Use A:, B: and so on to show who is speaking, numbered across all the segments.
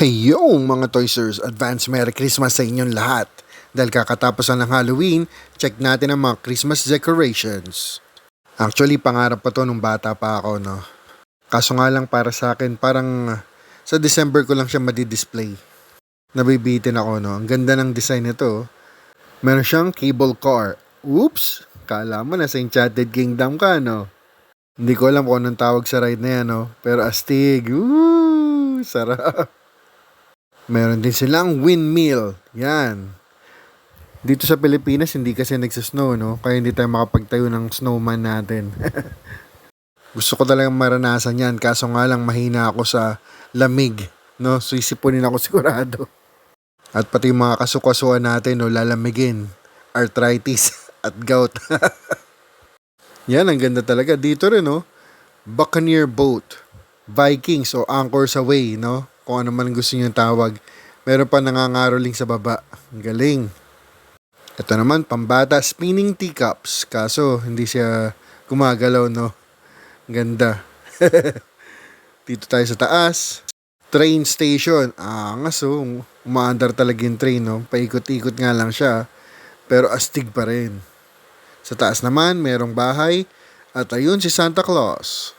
A: Hey yo mga Toysers, advance Merry Christmas sa inyong lahat. Dahil kakatapos lang ng Halloween, check natin ang mga Christmas decorations. Actually, pangarap pa to nung bata pa ako, no? Kaso nga lang para sa akin, parang sa December ko lang siya madidisplay. Nabibitin ako, no? Ang ganda ng design nito. oh. Meron siyang cable car. Oops! Kala mo nasa Enchanted Kingdom ka, no? Hindi ko alam kung anong tawag sa ride na yan, no? Pero astig. Woo! Sarap. Meron din silang windmill. Yan. Dito sa Pilipinas, hindi kasi nagsasnow, no? Kaya hindi tayo makapagtayo ng snowman natin. Gusto ko talagang maranasan yan. Kaso nga lang, mahina ako sa lamig. No? So, isipunin ako sigurado. At pati yung mga kasukasuan natin, no? Lalamigin. Arthritis at gout. yan, ang ganda talaga. Dito rin, no? Buccaneer Boat. Vikings o Anchors Away, no? Kung ano man gusto niyo tawag. Meron pa nangangaroling sa baba. Ang galing. Ito naman, pambata, spinning teacups. Kaso, hindi siya gumagalaw, no? Ang Ganda. Dito tayo sa taas. Train station. Ah, nga so, umaandar talaga yung train, no? Paikot-ikot nga lang siya. Pero astig pa rin. Sa taas naman, merong bahay. At ayun si Santa Claus.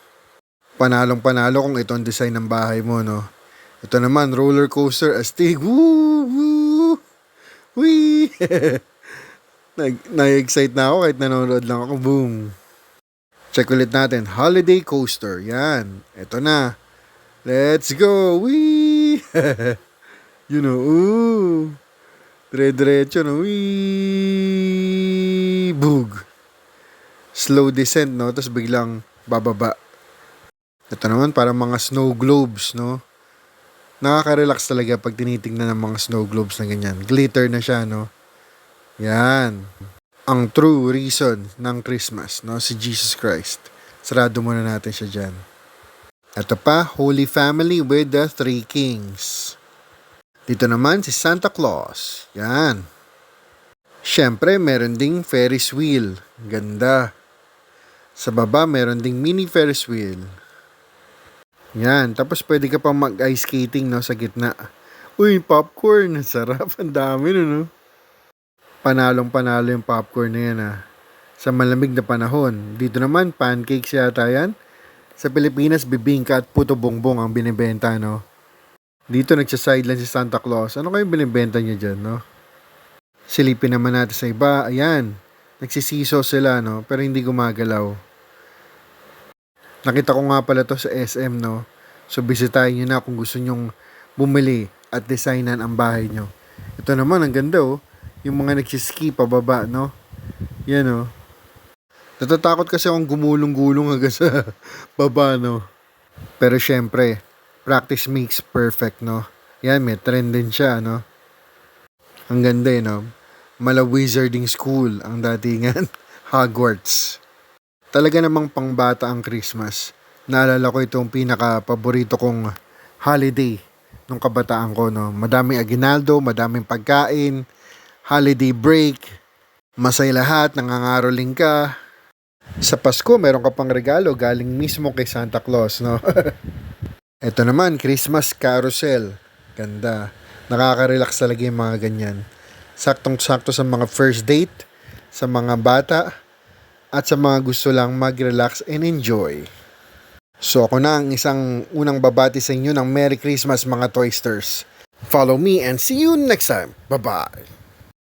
A: Panalong panalo kung ito ang design ng bahay mo, no? Ito naman, roller coaster, astig. Woo! Woo! Wee! Nag, na-excite na ako kahit nanonood lang ako. Boom. Check ulit natin. Holiday coaster. Yan. Ito na. Let's go. Wee! you know, ooh. Dire-diretso, no? Wee! Boog. Slow descent, no? Tapos biglang bababa. Ito naman, parang mga snow globes, no? Nakaka-relax talaga pag tinitingnan ng mga snow globes na ganyan. Glitter na siya, no? Yan. Ang true reason ng Christmas, no? Si Jesus Christ. Sarado muna natin siya dyan. Ito pa, Holy Family with the Three Kings. Dito naman si Santa Claus. Yan. Siyempre, meron ding Ferris wheel. Ganda. Sa baba, meron ding mini Ferris wheel. Yan. Tapos pwede ka pang mag-ice skating no, sa gitna. Uy, popcorn. Sarap. Ang dami no, no? Panalong panalo yung popcorn na yan ah. Sa malamig na panahon. Dito naman, pancakes yata yan. Sa Pilipinas, bibingka at puto bongbong ang binibenta, no? Dito nagsasideline si Santa Claus. Ano kayong binibenta niya dyan, no? Silipin naman natin sa iba. Ayan. Nagsisiso sila, no? Pero hindi gumagalaw. Nakita ko nga pala to sa SM, no? So, bisitahin nyo na kung gusto nyong bumili at designan ang bahay nyo. Ito naman, ang ganda, oh. Yung mga nagsiski pababa, no? Yan, oh. Natatakot kasi akong gumulong-gulong hanggang sa baba, no? Pero syempre, practice makes perfect, no? Yan, may trend din siya, no? Ang ganda, eh, no? Mala Wizarding School ang datingan. Hogwarts. Talaga namang pangbata ang Christmas. Naalala ko itong pinaka-paborito kong holiday nung kabataan ko, no? Madaming aginaldo, madaming pagkain, holiday break, masaya lahat, nangangaroling ka. Sa Pasko, meron ka pang regalo galing mismo kay Santa Claus, no? Ito naman, Christmas Carousel. Ganda. Nakaka-relax talaga yung mga ganyan. Saktong-sakto sa mga first date, sa mga bata, at sa mga gusto lang mag-relax and enjoy. So ako na ang isang unang babati sa inyo ng Merry Christmas mga Toysters. Follow me and see you next time. Bye-bye!